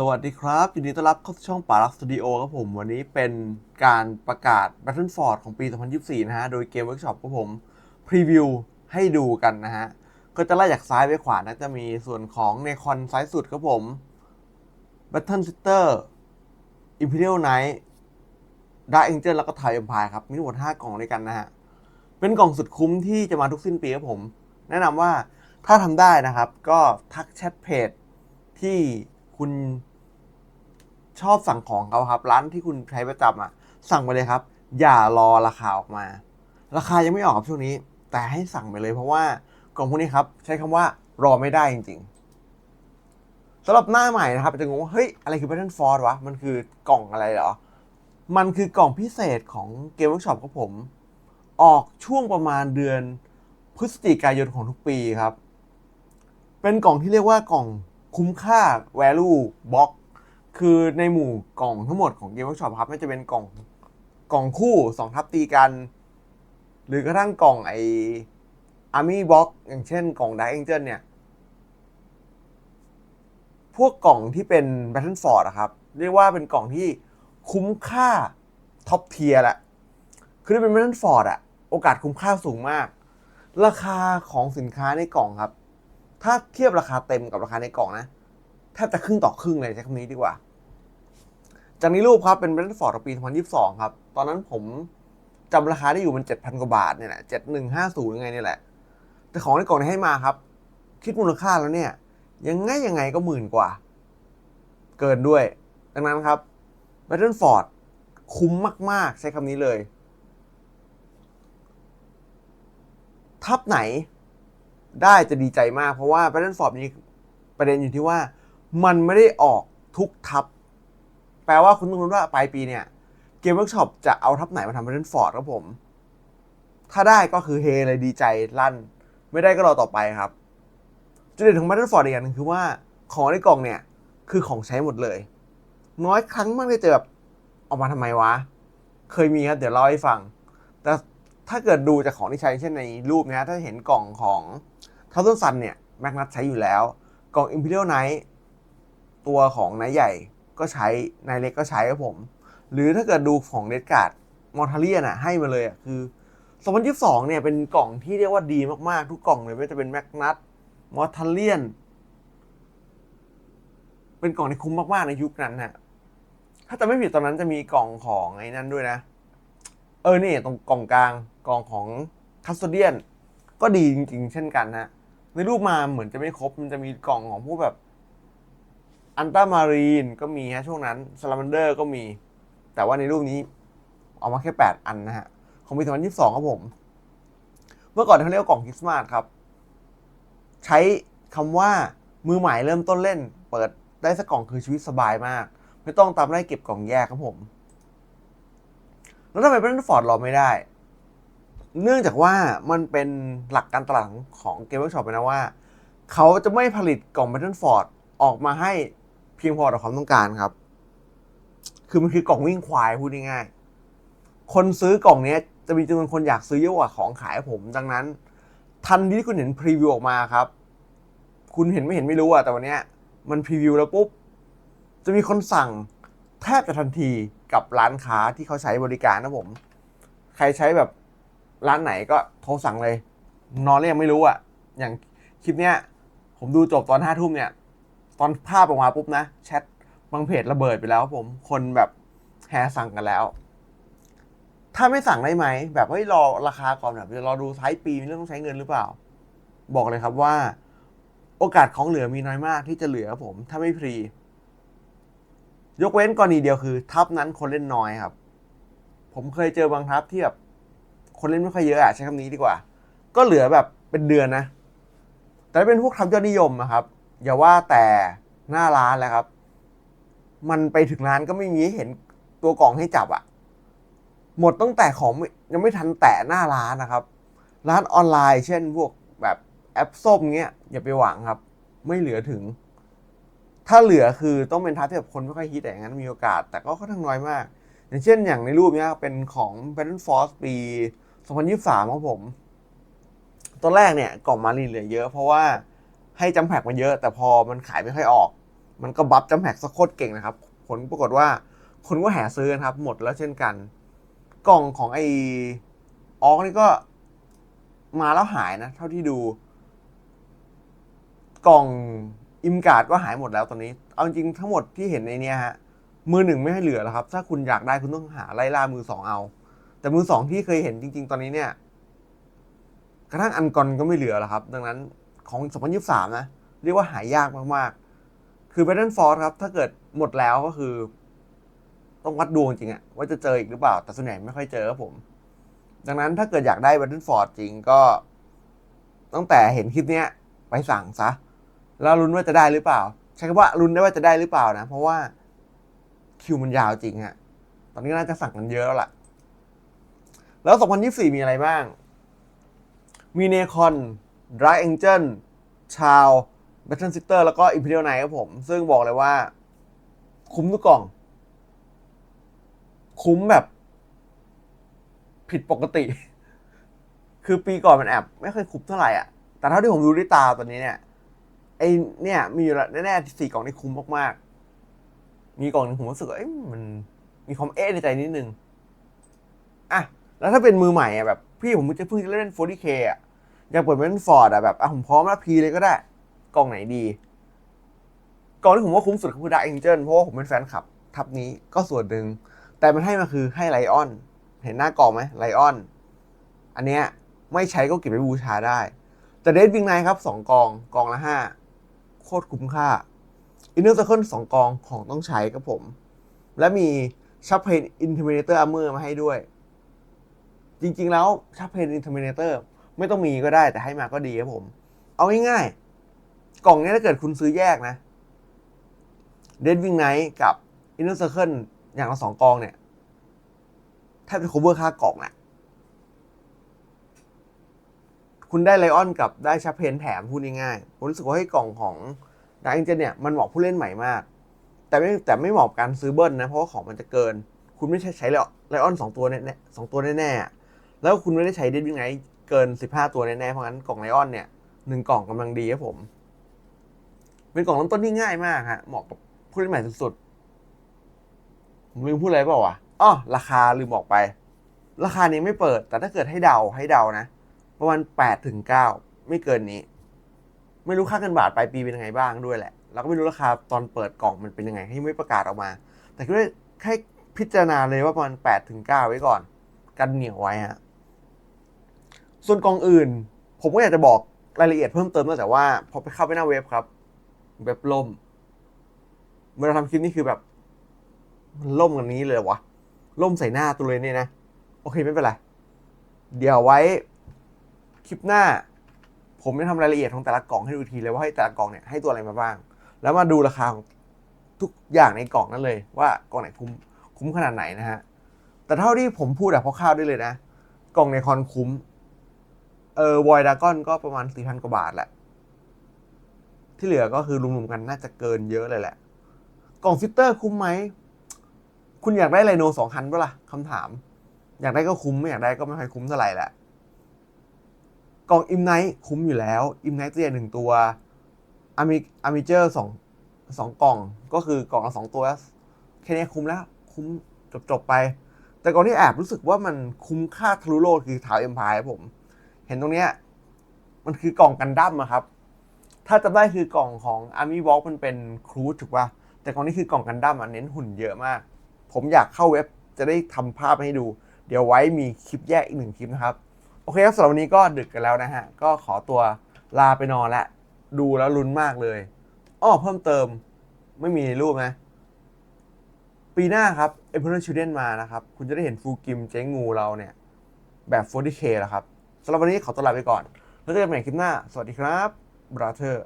สวัสดีครับยินดีต้อนรับเข้าสู่ช่องป่ารักสตูดิโอครับผม วันนี้เป็นการประกาศ Battleford ของปี 2024 นะฮะ โดยเกมเวิร์กช็อปครับผม พรีวิวให้ดูกันนะฮะ ก็จะไล่จากซ้ายไปขวานะ จะมีส่วนของในคอนซ้ายสุดครับผม Battle Sister Imperial Knight Dark Angel แล้วก็ Thai Empire ครับ มีทั้งหมด 5 กล่องด้วยกันนะฮะ เป็นกล่องสุดคุ้มที่จะมาทุกสิ้นปีครับผม แนะนำว่าถ้าทำได้นะครับ ก็ทักแชทเพจที่ คุณชอบสั่งของเขาครับ ร้านที่คุณใช้ประจำอะ สั่งไปเลยครับ อย่ารอราคาออกมา ราคายังไม่ออกครับช่วงนี้ แต่ให้สั่งไปเลยเพราะว่ากล่องพวกนี้ครับ ใช้คำว่ารอไม่ได้จริง ๆสำหรับหน้าใหม่นะครับจะงงว่าเฮ้ยอะไรคือ Battleford วะมันคือกล่องอะไรเหรอมันคือกล่องพิเศษของเกมเวิร์กช็อปครับผม ออกช่วงประมาณเดือนพฤศจิกายนของทุกปีครับ เป็นกล่องที่เรียกว่ากล่อง คุ้มค่า value box คือในหมู่กล่องทั้งหมดของเกมเวิร์กช็อปครับไม่จะเป็นกล่องกล่องคู่สองทับตีกัน หรือกระทั่งกล่องไอ Army Box อกอย่างเช่นกล่อง Dark Angel เนี่ย พวกกล่องที่เป็น Battleford อะครับ เรียกว่าเป็นกล่องที่คุ้มค่าท็อปเทียร์แหละ คือถ้าเป็น Battleford อะโอกาสคุ้มค่าสูงมาก ราคาของสินค้าในกล่องครับ ถ้าเทียบราคาเต็มกับราคาในกล่องนะแทบจะครึ่งต่อครึ่งเลยใช้คำนี้ดีกว่า จากนี้รูปครับเป็น Brentford ปี 2022 ครับ ตอนนั้นผมจำราคาได้อยู่มัน 7,000 กว่าบาทเนี่ยแหละ 7150ยังไงเนี่ยแหละ แต่ของในกล่องที่ให้มาครับ คิดมูลค่าแล้วเนี่ย ยังไงยังไงก็หมื่นกว่า เกินด้วย ดังนั้นครับ Battleford คุ้มมาก ๆ ใช้คำนี้เลย ทับไหน ได้จะดีใจมาก เพราะว่า Battleford มีประเด็นอยู่ที่ว่ามันไม่ได้ออกทุกทับ แปลว่าคุณต้องรู้ว่าปลายปีเนี่ยเกมเวิร์กช็อปจะเอาทับไหนมาทำ Battleford ครับผม ถ้าได้ก็คือเฮเลยดีใจลั่น ไม่ได้ก็รอต่อไปครับ จุดเด่นของ Battleford อีกอย่างหนึงคือว่าของในกล่องเนี่ยคือของใช้หมดเลย น้อยครั้งมากที่จะแบบเออกมาทำไมวะ เคยมีครับ เดี๋ยวเล่าให้ฟัง แต่ถ้าเกิดดูจากของที่ใช้เช่นในรูปนี้ถ้าเห็นกล่องของ ทั u เ e นซันเนี่ยแม็กนัทใช้อยู่แล้วกล่อง Imperial Knight ตัวของนายใหญ่ก็ใช้นายเล็กก็ใช้ครับผม หรือถ้าเกิดดูของเดดการ์ดมอร์ทาเลียนอะให้มาเลยอะคือ2022เนี่ยเป็นกล่องที่เรียกว่าดีมากๆ ทุกกล่องเลยไม่ว่าจะเป็นแมกนัตมอร์ทาเลียน เป็นกล่องที่คุ้มมากๆในยุคนั้นนะถ้าจะไม่ผิดตอนนั้นจะมีกล่องของไอ้นั่นด้วยนะ เออนี่ตรงกล่องกลางกล่องของคัสโตเดียน ก็ดีจริง ๆ เช่นกันฮะ ในรูปมาเหมือนจะไม่ครบ มันจะมีกล่องของพวกแบบ อันต้ามารีนก็มีฮะช่วงนั้นซาลามันเดอร์ก็มี แต่ว่าในรูปนี้เอามาแค่ 8 อันนะฮะ ของปี2022 ครับผม เมื่อก่อนเขาเรียกกล่องคริสต์มาสครับ ใช้คำว่ามือใหม่เริ่มต้นเล่น เปิดได้สักกล่องคือชีวิตสบายมาก ไม่ต้องตามไล่เก็บกล่องแยกครับผม แล้วทำไมเป็นฟอร์ดรอไม่ได้ เนื่องจากว่ามันเป็นหลักการตลาดของเกมเมอร์ช็อปนะว่า เขาจะไม่ผลิตกล่อง Battleford ออกมาให้เพียงพอต่อความต้องการครับ คือมันคือกล่องวิ่งควายพูดง่ายๆคนซื้อกล่องนี้จะมีจำนวนคนอยากซื้อเยอะกว่าของขายผม ดังนั้น ทันทีที่คุณเห็นพรีวิวออกมาครับ คุณเห็นไม่เห็นไม่รู้อะแต่วันนี้มันพรีวิวแล้วปุ๊บ จะมีคนสั่งแทบจะทันทีกับร้านค้าที่เขาใช้บริการนะผม ใครใช้แบบ ร้านไหนก็โทรสั่งเลย นอนแล้วยังไม่รู้อะอย่างคลิปเนี้ยผมดูจบตอนห้าทุ่มเนี่ย ตอนภาพออกมาปุ๊บนะ แชทบางเพจระเบิดไปแล้วผมคนแบบแห่สั่งกันแล้ว ถ้าไม่สั่งได้ไหม แบบเฮ้ยรอราคาก่อนแบบจะรอดูท้ายปีมีเรื่องต้องใช้เงินหรือเปล่า บอกเลยครับว่า โอกาสของเหลือมีน้อยมากที่จะเหลือผม ถ้าไม่พรี ยกเว้นกรณีเดียวคือ ทับนั้นคนเล่นน้อยครับ ผมเคยเจอบางทับที่แบบ คนเล่นไม่ค่อยเยอะอะใช้คำนี้ดีกว่า ก็เหลือแบบเป็นเดือนนะ แต่ถ้าเป็นพวกทับยอดนิยมนะครับ อย่าว่าแต่หน้าร้านแล้วครับ มันไปถึงร้านก็ไม่มีเห็นตัวกล่องให้จับอะหมดตั้งแต่ของยังไม่ทันแตะหน้าร้านนะครับ ร้านออนไลน์ เช่นพวกแบบแอปส้มเงี้ยอย่าไปหวังครับ ไม่เหลือถึง ถ้าเหลือคือต้องเป็นทับที่แบบคนไม่ค่อยฮิตแต่อย่างนั้นมีโอกาส แต่ก็ค่อนข้างน้อยมาก อย่างเช่นอย่างในรูปเนี้ยเป็นของ Battle Force ปี 2023ครับผม ตอนแรกเนี่ยกล่องมารีนเหลือเยอะ เพราะว่าให้จำแพกมาเยอะ แต่พอมันขายไม่ค่อยออก มันก็บัฟจัมแพ็กซะโคตรเก่งนะครับ ผลปรากฏว่าคนก็แห่ซื้อกันครับ หมดแล้วเช่นกัน กล่องของไอออกนี่ก็มาแล้วหายนะ เท่าที่ดู กล่องอิมการ์ดก็หายหมดแล้วตอนนี้ เอาจริงทั้งหมดที่เห็นในนี้ฮะ มือหนึ่งไม่ให้เหลือแล้วครับ ถ้าคุณอยากได้คุณต้องหาไล่ล่ามือสองเอา แต่มือสองที่เคยเห็นจริง ๆ ตอนนี้เนี่ย กระทั่งอันกอนก็ไม่เหลือแล้วครับ ดังนั้นของ 2023 นะ เรียกว่าหายากมากๆ คือ Battle Force ครับ ถ้าเกิดหมดแล้วก็คือ ต้องวัดดวงจริงอะว่าจะเจออีกหรือเปล่า แต่ส่วนใหญ่ไม่ค่อยเจอครับผม ดังนั้นถ้าเกิดอยากได้ Battle Force จริงก็ตั้งแต่เห็นคลิปเนี้ยไปสั่งซะ แล้วลุ้นว่าจะได้หรือเปล่า ใช้คำว่าลุ้นได้ว่าจะได้หรือเปล่านะ เพราะว่าคิวมันยาวจริงฮะตอนนี้น่าจะสั่งกันเยอะแล้วล่ะ แล้ว 2024 มีอะไรบ้าง มีเนคอนดรา g เอ็นเจนชาวแบทเทิลซิสเตอร์แล้วก็อิมพีเรียลไนครับผม ซึ่งบอกเลยว่า คุ้มทุกกล่อง คุ้มแบบ ผิดปกติ คือปีก่อนมันแอบไม่ค่อยคุ้มเท่าไหร่อะ แต่เท่าที่ผมดูด้วยตาตอนนี้เนี่ยไอเนี่ย มีอยู่แล้วแน่ๆสี่กล่องที่คุ้มมากๆ มีกล่องหนึงผมรู้สึกเอ้ยมันมีความเอ๊ะในใจนิดนึง อะ แล้วถ้าเป็นมือใหม่อะแบบพี่ผมจะเพิ่งจะเล่น 40k อะอยากเปิดเป็นฟอร์ดอะแบบอะผมพร้อมแล้วพีเลยก็ได้ กล่องไหนดี กล่องที่ผมว่าคุ้มสุดคือดาร์ a เ n นเจ l เพราะว่าผมเป็นแฟนคลับ ทับนี้ก็ส่วนหนึ่งแต่มันให้มาคือให้ไลออน เห็นหน้ากล่องไหมไลออน อันเนี้ยไม่ใช้ก็เก็บไปบูชาได้ แต่เดดวิงไนครับสองกองกองละห้าโคตรคุ้มค่าอินเนอร์ c ร์เคิลสองกองของต้องใช้ครับผม และมีชัพเพนอินเทอร์มิเนเตอร์อาร์เมอร์มาให้ด้วย จริง ๆ แล้วชัพเพนอินเทอร์มิเนเตอร์ไม่ต้องมีก็ได้แต่ให้มาก็ดีครับผม เอาง่ายๆ กล่องนี้ถ้าเกิดคุณซื้อแยกนะเดดวิงไนท์กับอินเนอร์ c ร์เคิลอย่างละสองกองเนี่ยแทบจะ cover ค่ากล่องแหละคุณได้ไลออนกับได้ชัพเพนแถมพูดง่ายๆผมรู้สึกว่าให้กล่องของดาร์ a เ n นเนี่ยมันเหมาะผู้เล่นใหม่มาก แต่ไม่แต่ไม่เหมาะการซื้อเบิ้ลนะ เพราะว่าของมันจะเกิน คุณไม่ใช่ใช้ไลออนสองตัวแน่สองตัวแน่ๆ แล้วคุณไม่ได้ใช้เดดวิ่งไนเกินสิบห้าตัวแน่ๆ เพราะงั้นกล่องไลออนเนี่ยหนึ่งกล่องกำลังดีครับผม เป็นกล่องเริ่มต้นที่ง่ายมากฮะ เหมาะกับผู้เล่นใหม่สุดๆผมลืมพูดอะไรเปล่าวะอ๋อราคาลืมบอกไป ราคานี้ไม่เปิด แต่ถ้าเกิดให้เดาให้เดานะ ประมาณแปดถึงเก้าไม่เกินนี้ ไม่รู้ค่าเงินบาทปลายปีเป็นยังไงบ้างด้วยแหละแล้วก็ไม่รู้ราคาตอนเปิดกล่องมันเป็นยังไงให้ไม่ประกาศออกมา แต่ก็ได้แค่พิจารณาเลยว่าประมาณแปดถึงเก้าไว้ก่อน กันเหนียวไว้ฮะ ส่วนกองอื่น ผมก็อยากจะบอกรายละเอียดเพิ่มเติมนอกจากว่าพอไปเข้าไปหน้าเว็บครับ เว็บล่ม เวลาทำคลิปนี่คือแบบ มันล่มกันนี้เลยวะล่มใส่หน้าตัวเลยเนี่ยนะ โอเคไม่เป็นไร เดี๋ยวไว้คลิปหน้า ผมจะทำรายละเอียดของแต่ละกล่องให้ดูทีเลยว่าให้แต่ละกล่องเนี่ยให้ตัวอะไรมาบ้าง แล้วมาดูราคาของทุกอย่างในกล่องนั้นเลย ว่ากล่องไหนคุ้มคุ้มขนาดไหนนะฮะแต่เท่าที่ผมพูดแบบคร่าวๆได้เลยนะ กล่องในคอนคุ้ม เออวอยดากอนก็ประมาณสี่พันกว่าบาทแหละ ที่เหลือก็คือรวมๆกันน่าจะเกินเยอะเลยแหละ กล่องฟิลเตอร์คุ้มไหม คุณอยากได้ไลโนสองคันเปล่ะคำถาม อยากได้ก็คุ้มไม่อยากได้ก็ไม่ค่อยคุ้มเท่าไหร่แหละ กล่องอิมไนท์คุ้มอยู่แล้ว อิมไนท์ตัวใหญ่หนึ่งตัวอามิอามิเจอร์สองสองกล่องก็คือกล่องละสองตัวแค่นี้คุ้มแล้ว คุ้มจบจบไป แต่กล่องที่แอบรู้สึกว่ามันคุ้มค่าทะลุโลกคือทาวเอ็มพายผม เห็นตรงเนี้ยมันคือกล่องกันดั้มอะครับ ถ้าจำได้คือกล่องของอาร์มี่วอลมันเป็นครูถูกป่ะแต่กล่องนี้คือกล่องกันดั้มอะเน้นหุ่นเยอะมาก ผมอยากเข้าเว็บจะได้ทำภาพให้ดู เดี๋ยวไว้มีคลิปแยกอีกหนึ่งคลิปนะครับ โอเคครับสำหรับวันนี้ก็ดึกกันแล้วนะฮะ ก็ขอตัวลาไปนอนละดูแล้วลุ้นมากเลยอ้อเพิ่มเติมไม่มีในรูปนะ ปีหน้าครับ e m p e r o r Children มานะครับ คุณจะได้เห็นฟูกิมเจ๊งูเราเนี่ย แบบ 40k แล้วครับ สำหรับวันนี้ขอตัวลาไปก่อน แล้วเจอกันใหม่คลิปหน้า สวัสดีครับบราเธอร์